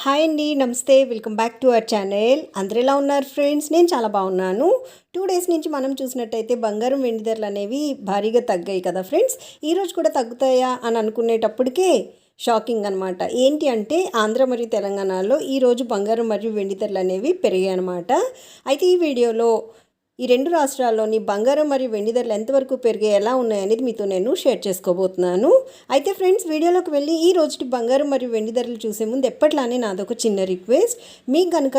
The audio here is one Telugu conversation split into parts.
హాయ్ అండి నమస్తే. Welcome back to our channel. అందరు ఎలా ఉన్నారు ఫ్రెండ్స్? నేను చాలా బాగున్నాను. టూ డేస్ నుంచి మనం చూసినట్టయితే బంగారం వెండి ధరలు అనేవి భారీగా తగ్గాయి కదా ఫ్రెండ్స్? ఈరోజు కూడా తగ్గుతాయా అని అనుకునేటప్పటికే షాకింగ్ అనమాట ఏంటి అంటే ఆంధ్ర మరియు తెలంగాణలో ఈరోజు బంగారం మరియు వెండి ధరలు అనేవి పెరిగాయి అనమాట అయితే ఈ వీడియోలో ఈ రెండు రాష్ట్రాల్లోని బంగారం మరియు వెండి ధరలు ఎంతవరకు పెరిగే ఎలా ఉన్నాయనేది మీతో నేను షేర్ చేసుకోబోతున్నాను. అయితే ఫ్రెండ్స్ వీడియోలోకి వెళ్ళి ఈ రోజుటి బంగారం మరియు వెండి ధరలు చూసే ముందు ఎప్పట్లానే నాదొక చిన్న రిక్వెస్ట్. మీకు కనుక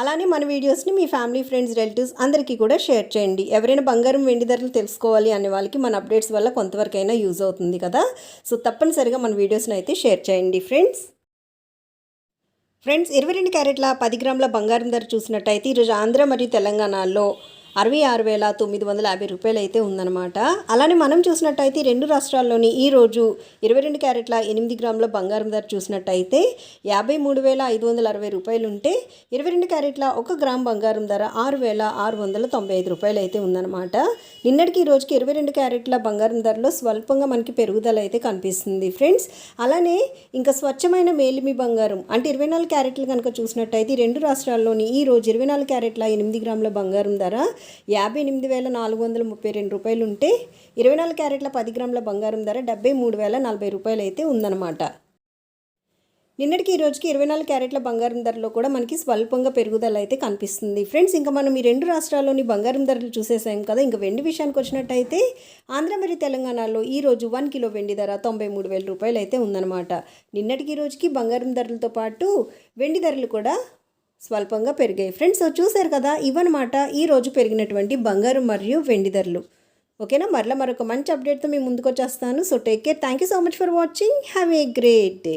అలానే మన వీడియోస్ని మీ ఫ్యామిలీ ఫ్రెండ్స్ రిలేటివ్స్ అందరికీ కూడా షేర్ చేయండి. ఎవరైనా బంగారం వెండి ధరలు తెలుసుకోవాలి అనే వాళ్ళకి మన అప్డేట్స్ వల్ల కొంతవరకైనా యూజ్ అవుతుంది కదా? సో తప్పనిసరిగా మన వీడియోస్ని అయితే షేర్ చేయండి ఫ్రెండ్స్. ఫ్రెండ్స్ ఇరవై రెండు క్యారెట్ల పది గ్రాముల బంగారం ధర చూసినట్టయితే ఈరోజు ఆంధ్ర మరియు తెలంగాణలో అరవై ఆరు వేల తొమ్మిది వందల యాభై రూపాయలు అయితే ఉందన్నమాట. అలానే మనం చూసినట్టయితే రెండు రాష్ట్రాల్లోని ఈరోజు ఇరవై రెండు క్యారెట్ల ఎనిమిది గ్రాముల బంగారం ధర చూసినట్టయితే యాభై మూడు వేల ఐదు వందల అరవై రూపాయలు ఉంటే ఇరవై రెండు క్యారెట్ల ఒక గ్రామ్ బంగారం ధర ఆరు వేల ఆరు వందల తొంభై ఐదు రూపాయలు అయితే ఉందన్నమాట. నిన్నటికి ఈ రోజుకి ఇరవై రెండు క్యారెట్ల బంగారం ధరలో స్వల్పంగా మనకి పెరుగుదల అయితే కనిపిస్తుంది ఫ్రెండ్స్. అలానే ఇంకా స్వచ్ఛమైన మేలిమి బంగారం అంటే ఇరవై నాలుగు క్యారెట్లు కనుక చూసినట్టయితే రెండు రాష్ట్రాల్లోని ఈ రోజు ఇరవై నాలుగు క్యారెట్ల ఎనిమిది గ్రాముల బంగారం ధర యాభై ఎనిమిది వేల నాలుగు వందల ముప్పై రెండు రూపాయలు ఉంటే ఇరవై నాలుగు క్యారెట్ల పది గ్రాముల బంగారం ధర డెబ్బై మూడు వేల నలభై రూపాయలు అయితే ఉందన్నమాట. నిన్నటికి ఈ రోజుకి ఇరవై నాలుగు క్యారెట్ల బంగారం ధరలో కూడా మనకి స్వల్పంగా పెరుగుదల అయితే కనిపిస్తుంది. ఫ్రెండ్స్ ఇంకా మనం ఈ రెండు రాష్ట్రాల్లోని బంగారం ధరలు చూసేసాం కదా. ఇంకా వెండి విషయానికి వచ్చినట్టయితే ఆంధ్ర మరియు తెలంగాణలో ఈ రోజు వన్ కిలో వెండి ధర తొంభై మూడు వేల రూపాయలు అయితే ఉందన్నమాట. నిన్నటికి ఈ రోజుకి బంగారం ధరలతో పాటు వెండి ధరలు కూడా స్వల్పంగా పెరిగాయి. ఫ్రెండ్స్ చూశారు కదా ఇవన్నమాట ఈరోజు పెరిగినటువంటి బంగారు మరియు వెండి ధరలు. ఓకేనా? మరలా మరొక మంచి అప్డేట్తో మీ ముందుకు వచ్చేస్తాను so take care thank you so much for watching have a great day